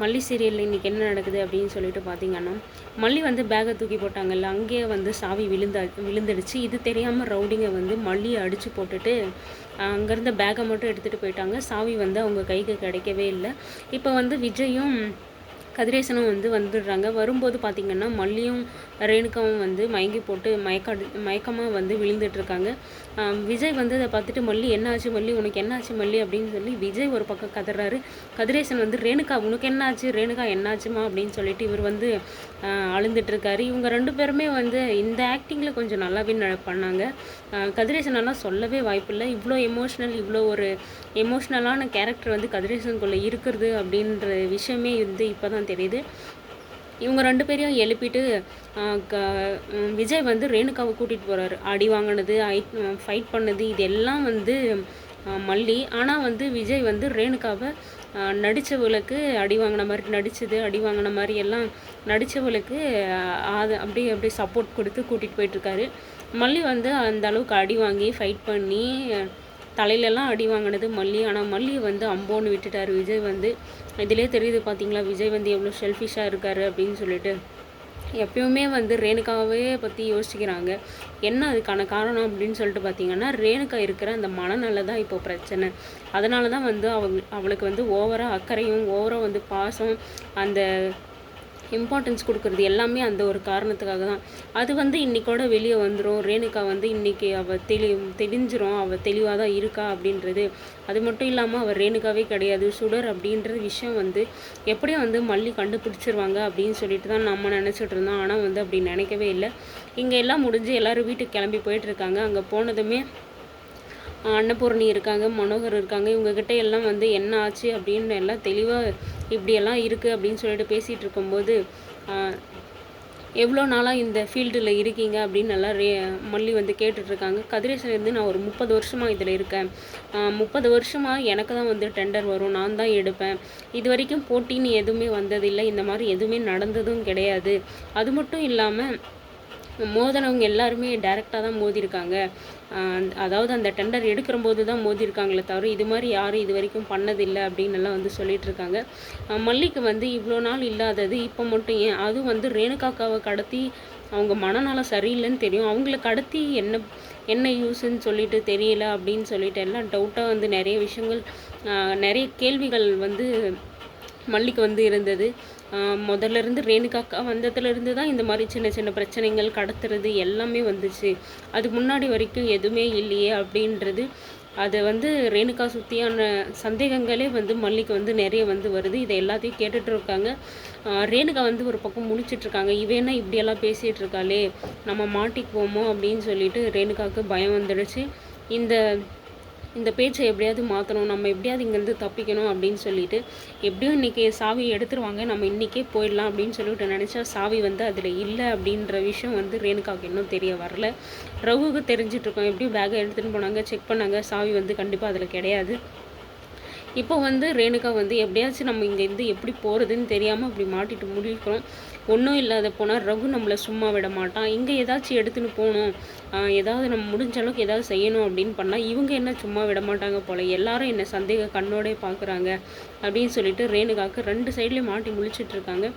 மல்லி சீரியலில் இன்றைக்கி என்ன நடக்குது அப்படின்னு சொல்லிட்டு பார்த்தீங்கன்னா மல்லி வந்து பேகை தூக்கி போட்டாங்கல்ல அங்கேயே வந்து சாவி விழுந்தா விழுந்துடுச்சு. இது தெரியாமல் ரவுடிங்க வந்து மல்லியை அடித்து போட்டுட்டு அங்கேருந்த பேக்கை மட்டும் எடுத்துகிட்டு போயிட்டாங்க. சாவி வந்து அவங்க கைக்கு கிடைக்கவே இல்லை. இப்போ வந்து விஜயும் கதிரேசனும் வந்து வந்துடுறாங்க. வரும்போது பார்த்திங்கன்னா மல்லியும் ரேணுகாவும் வந்து மயங்கி போட்டு மயக்க மயக்கமாக வந்து விழுந்துட்டுருக்காங்க விஜய் வந்து அதை பார்த்துட்டு மல்லி என்னாச்சு மல்லி? உனக்கு என்னாச்சு மல்லி? அப்படின்னு சொல்லி விஜய் ஒரு பக்கம் கதறாரு. கதிரேசன் வந்து ரேணுகா உனக்கு என்னாச்சு? ரேணுகா என்னாச்சுமா? அப்படின்னு சொல்லிட்டு இவர் வந்து அழுந்துட்டுருக்காரு. இவங்க ரெண்டு பேருமே வந்து இந்த ஆக்டிங்கில் கொஞ்சம் நல்லாவே பண்ணாங்க. கதிரேசனெல்லாம் சொல்லவே வாய்ப்பில்லை. இவ்வளோ எமோஷ்னல் இவ்வளோ ஒரு எமோஷ்னலான கேரக்டர் வந்து கதிரேசனுக்குள்ளே இருக்கிறது அப்படின்ற விஷயமே வந்து இப்போ தான் தெரியுது. இவங்க ரெண்டு பேரையும் எழுப்பிட்டு விஜய் வந்து ரேணுகாவை கூட்டிகிட்டு போகிறாரு அடி வாங்கினது ஐ ஃபைட் பண்ணது இது எல்லாம் வந்து மல்லி. ஆனால் வந்து விஜய் வந்து ரேணுகாவை நடித்தவளுக்கு அடி வாங்கின மாதிரி நடித்தது அடி வாங்கின மாதிரி எல்லாம் நடித்தவளுக்கு அதை அப்படியே அப்படியே சப்போர்ட் கொடுத்து கூட்டிகிட்டு போயிட்டுருக்காரு மல்லி வந்து அந்த அளவுக்கு அடி வாங்கி ஃபைட் பண்ணி தலையிலலாம் அடி வாங்கினது மல்லி. ஆனால் மல்லி வந்து அம்போன்னு விட்டுட்டார் விஜய் வந்து. இதிலே தெரியுது பார்த்தீங்களா விஜய் வந்து எவ்வளோ செல்ஃபிஷாக இருக்கார் அப்படின்னு சொல்லிட்டு. எப்பயுமே வந்து ரேணுகாவே பற்றி யோசிக்கிறாங்க. என்ன அதுக்கான காரணம் அப்படின்னு சொல்லிட்டு பார்த்தீங்கன்னா ரேணுகா இருக்கிற அந்த மனநல தான் இப்போ பிரச்சனை. அதனால தான் வந்து அவங்க அவளுக்கு வந்து ஓவராக அக்கறையும் ஓவராக வந்து பாசம் அந்த இம்பார்ட்டன்ஸ் கொடுக்குறது எல்லாமே அந்த ஒரு காரணத்துக்காக தான். அது வந்து இன்றைக்கோட வெளியே வந்துடும் ரேணுகா வந்து இன்றைக்கி அவள் தெளி தெளிஞ்சிரும். அவள் தெளிவாக தான் இருக்கா அப்படின்றது. அது மட்டும் இல்லாமல் அவள் ரேணுகாவே கிடையாது. சுடர் அப்படின்ற விஷயம் வந்து எப்படியும் வந்து மல்லி கண்டுபிடிச்சிருவாங்க அப்படின்னு சொல்லிட்டு தான் நம்ம நினச்சிட்டு இருந்தோம். ஆனால் வந்து அப்படி நினைக்கவே இல்லை. இங்கே எல்லாம் முடிஞ்சு எல்லோரும் வீட்டுக்கு கிளம்பி போயிட்டுருக்காங்க அங்கே போனதுமே அன்னபூர்ணி இருக்காங்க மனோகர் இருக்காங்க இவங்கக்கிட்ட எல்லாம் வந்து என்ன ஆச்சு அப்படின்னு எல்லாம் தெளிவாக இப்படியெல்லாம் இருக்குது அப்படின்னு சொல்லிட்டு பேசிகிட்டு இருக்கும்போது எவ்வளோ நாளாக இந்த ஃபீல்டில் இருக்கீங்க அப்படின்னு நல்லா ரே மல்லி வந்து கேட்டுட்ருக்காங்க கதிரேசன்லேருந்து நான் ஒரு முப்பது வருஷமாக இதில் இருக்கேன். முப்பது வருஷமாக எனக்கு தான் வந்து டெண்டர் வரும். நான் தான் எடுப்பேன். இது வரைக்கும் போட்டின்னு எதுவுமே வந்ததில்லை. இந்த மாதிரி எதுவுமே நடந்ததும் கிடையாது. அது மட்டும் இல்லாமல் மோதினவங்க எல்லாருமே டேரெக்டாக தான் மோதிருக்காங்க அதாவது அந்த டெண்டர் எடுக்கிற போது தான் மோதிருக்காங்களே தவிர இது மாதிரி யாரும் இது வரைக்கும் பண்ணதில்லை அப்படின்னு எல்லாம் வந்து சொல்லிட்டு இருக்காங்க மல்லிக்கு வந்து இவ்வளோ நாள் இல்லாதது இப்போ மட்டும் ஏன்? அதுவும் வந்து ரேணுகாக்காவை கடத்தி அவங்க மனநலம் சரியில்லைன்னு தெரியும். அவங்கள கடத்தி என்ன என்ன யூஸ்ன்னு சொல்லிட்டு தெரியல அப்படின்னு சொல்லிட்டு எல்லாம் டவுட்டாக வந்து நிறைய விஷயங்கள் நிறைய கேள்விகள் வந்து மல்லிக்கு வந்து இருந்தது. முதல்ல இருந்து ரேணுகாக்கா வந்ததுலேருந்து தான் இந்த மாதிரி சின்ன சின்ன பிரச்சனைகள் கடத்துறது எல்லாமே வந்துச்சு. அது முன்னாடி வரைக்கும் எதுவுமே இல்லையே அப்படின்றது அதை வந்து ரேணுகா சுற்றியான சந்தேகங்களே வந்து மல்லிக்கு வந்து நிறைய வந்து வருது. இதை எல்லாத்தையும் கேட்டுட்டு இருக்காங்க ரேணுகா வந்து ஒரு பக்கம் முடிச்சிட்ருக்காங்க இவேனா இப்படியெல்லாம் பேசிகிட்டு இருக்காளே நம்ம மாட்டிக்குவோமோ அப்படின்னு சொல்லிட்டு ரேணுகாவுக்கு பயம் வந்துடுச்சு. இந்த இந்த பேச்சை எப்படியாவது மாற்றணும் நம்ம எப்படியாவது இங்கேருந்து தப்பிக்கணும் அப்படின்னு சொல்லிட்டு எப்படியும் இன்றைக்கி சாவி எடுத்துருவாங்க நம்ம இன்றைக்கே போயிடலாம் அப்படின்னு சொல்லிட்டு நினச்சா சாவி வந்து அதில் இல்லை அப்படின்ற விஷயம் வந்து ரேணுகாவுக்கு இன்னும் தெரிய வரல. ரகுவுக்கு தெரிஞ்சிட்ருக்கோம் எப்படியும் பேக்கை எடுத்துகிட்டு போனாங்க செக் பண்ணாங்க சாவி வந்து கண்டிப்பாக அதில் கிடையாது. இப்போ வந்து ரேணுகா வந்து எப்படியாச்சும் நம்ம இங்கேருந்து எப்படி போகிறதுன்னு தெரியாமல் அப்படி மாட்டிட்டு முடிக்கிறோம் ஒன்றும் இல்லாத போனால் ரகு நம்மளை சும்மா விட மாட்டான். இங்கே ஏதாச்சும் எடுத்துன்னு போகணும். ஏதாவது நம்ம முடிஞ்ச அளவுக்கு ஏதாவது செய்யணும் அப்படின்னு பண்ணால் இவங்க என்ன சும்மா விட மாட்டாங்க போல். எல்லாரும் என்ன சந்தேக கண்ணோடே பார்க்குறாங்க அப்படின்னு சொல்லிட்டு ரேணுகாவுக்கு ரெண்டு சைட்லேயும் மாட்டி முழிச்சிட்டு இருக்காங்க.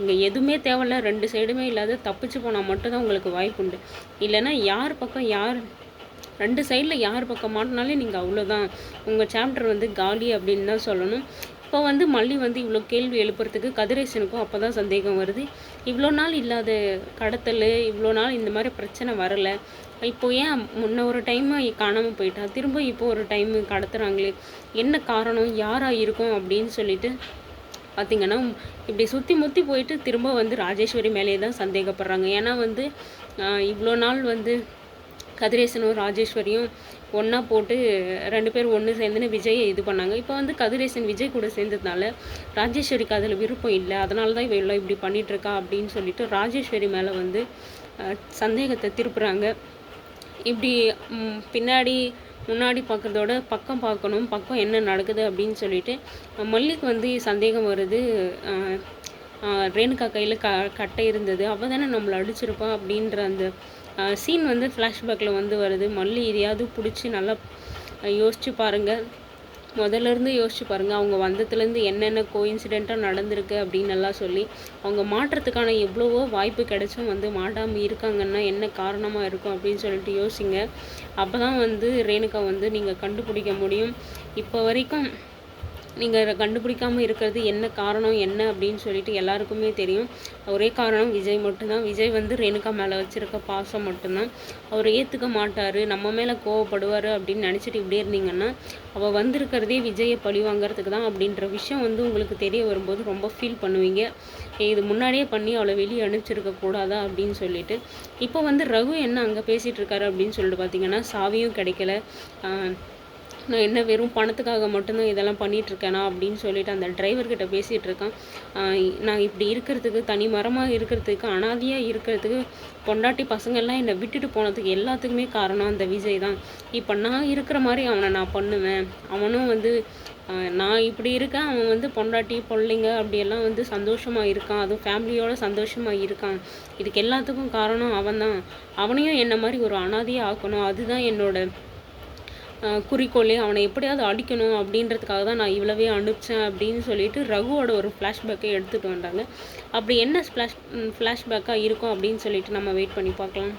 இங்கே எதுவுமே தேவையில்ல. ரெண்டு சைடுமே இல்லாத தப்பிச்சு போனால் மட்டும்தான் உங்களுக்கு வாய்ப்பு உண்டு இல்லைன்னா யார் பக்கம் யார் ரெண்டு சைடில் யார் பக்கம் மாட்டினாலே நீங்கள் அவ்வளோதான். உங்கள் சாப்டர் வந்து காலி அப்படின்னு தான் சொல்லணும். இப்போ வந்து மல்லி வந்து இவ்வளோ கேள்வி எழுப்புறதுக்கு கதிரேசனுக்கும் அப்போ தான் சந்தேகம் வருது. இவ்வளோ நாள் இல்லாத கடத்தல் இவ்வளோ நாள் இந்த மாதிரி பிரச்சனை வரலை. இப்போ ஏன் முன்ன ஒரு டைம் காணாமல் போயிட்டா? திரும்ப இப்போ ஒரு டைம் கடத்துகிறாங்களே என்ன காரணம்? யாராக இருக்கும் அப்படின்னு சொல்லிட்டு பார்த்திங்கன்னா இப்படி சுற்றி முற்றி போயிட்டு திரும்ப வந்து ராஜேஸ்வரி மேலேயே தான் சந்தேகப்படுறாங்க. ஏன்னா வந்து இவ்வளோ நாள் வந்து கதிரேசனும் ராஜேஸ்வரியும் ஒன்றா போட்டு ரெண்டு பேரும் ஒன்று சேர்ந்துன்னு விஜயை இது பண்ணாங்க. இப்போ வந்து கதிரேசன் விஜய் கூட சேர்ந்ததுனால ராஜேஸ்வரிக்கு அதில் விருப்பம் இல்லை. அதனால தான் இவ இப்படி பண்ணிகிட்ருக்கா அப்படின்னு சொல்லிட்டு ராஜேஸ்வரி மேலே வந்து சந்தேகத்தை திருப்புறாங்க. இப்படி பின்னாடி முன்னாடி பார்க்குறதோட பக்கம் பார்க்கணும் பக்கம் என்ன நடக்குது அப்படின்னு சொல்லிட்டு மல்லிக்கு வந்து சந்தேகம் வருது. ரேணுகா கையில் க கட்டை இருந்தது. அவள் தானே நம்மளை அடிச்சிருப்பா அப்படின்ற அந்த சீன் வந்து ஃப்ளாஷ்பேக்கில் வந்து வருது. மல்லி எதையாவது பிடிச்சி நல்லா யோசித்து பாருங்கள் முதல்ல இருந்து யோசிச்சு பாருங்கள் அவங்க வந்ததுலேருந்து என்னென்ன கோயின்சிடெண்ட்டாக நடந்திருக்கு அப்படின்னு எல்லாம் சொல்லி அவங்க மாற்றத்துக்கான எவ்வளவோ வாய்ப்பு கிடைச்சும் வந்து மாட்டாமல் இருக்காங்கன்னா என்ன காரணமாக இருக்கும் அப்படின்னு சொல்லிட்டு யோசிங்க. அப்போ தான் வந்து ரேணுகா வந்து நீங்கள் கண்டுபிடிக்க முடியும். இப்போ வரைக்கும் நீங்கள் கண்டுபிடிக்காமல் இருக்கிறது என்ன காரணம் என்ன அப்படின்னு சொல்லிட்டு எல்லாருக்குமே தெரியும். ஒரே காரணம் விஜய் மட்டும்தான். விஜய் வந்து ரேணுகா மேலே வச்சுருக்க பாசம் மட்டும்தான். அவர் ஏற்றுக்க மாட்டார் நம்ம மேலே கோவப்படுவார் அப்படின்னு நினச்சிட்டு இப்படியே இருந்தீங்கன்னா அவள் வந்திருக்கிறதே விஜயை பழி வாங்குறதுக்கு தான் அப்படின்ற விஷயம் வந்து உங்களுக்கு தெரிய வரும்போது ரொம்ப ஃபீல் பண்ணுவீங்க. இது முன்னாடியே பண்ணி அவளை வெளியே அனுப்பிச்சிருக்க கூடாதா அப்படின்னு சொல்லிட்டு. இப்போ வந்து ரகு என்ன அங்கே பேசிகிட்டு இருக்காரு அப்படின்னு சொல்லிட்டு பார்த்தீங்கன்னா சாவியும் கிடைக்கல. நான் என்ன வெறும் பணத்துக்காக மட்டும்தான் இதெல்லாம் பண்ணிகிட்ருக்கேனா அப்படின்னு சொல்லிட்டு அந்த டிரைவர்கிட்ட பேசிகிட்டு இருக்கான். நான் இப்படி இருக்கிறதுக்கு தனி மரமாக இருக்கிறதுக்கு அனாதியாக இருக்கிறதுக்கு பொண்டாட்டி பசங்கள்லாம் என்னை விட்டுட்டு போனதுக்கு எல்லாத்துக்குமே காரணம் அந்த விஜய் தான். இப்போ நான் இருக்கிற மாதிரி அவனை நான் பண்ணுவேன். அவனும் வந்து நான் இப்படி இருக்கேன் அவன் வந்து பொண்டாட்டி பிள்ளைங்க அப்படியெல்லாம் வந்து சந்தோஷமாக இருக்கான். அதுவும் ஃபேமிலியோடு சந்தோஷமாக இருக்கான். இதுக்கு எல்லாத்துக்கும் காரணம் அவன் தான் அவனையும் என்ன மாதிரி ஒரு அனாதியாக ஆக்கணும். அதுதான் என்னோட குறிக்கோளே அவனை எப்படியாவது அடிக்கணும் அப்படின்றதுக்காக தான் நான் இவ்வளவே அனுப்பிச்சேன் அப்படின்னு சொல்லிட்டு ரகுவோட ஒரு ஃப்ளாஷ்பேக்கை எடுத்துகிட்டு வந்தாங்க. அப்படி என்ன ஃப்ளாஷ் ஃப்ளாஷ்பேக்காக இருக்கும் அப்படின்னு சொல்லிட்டு நம்ம வெயிட் பண்ணி பார்க்கலாம்.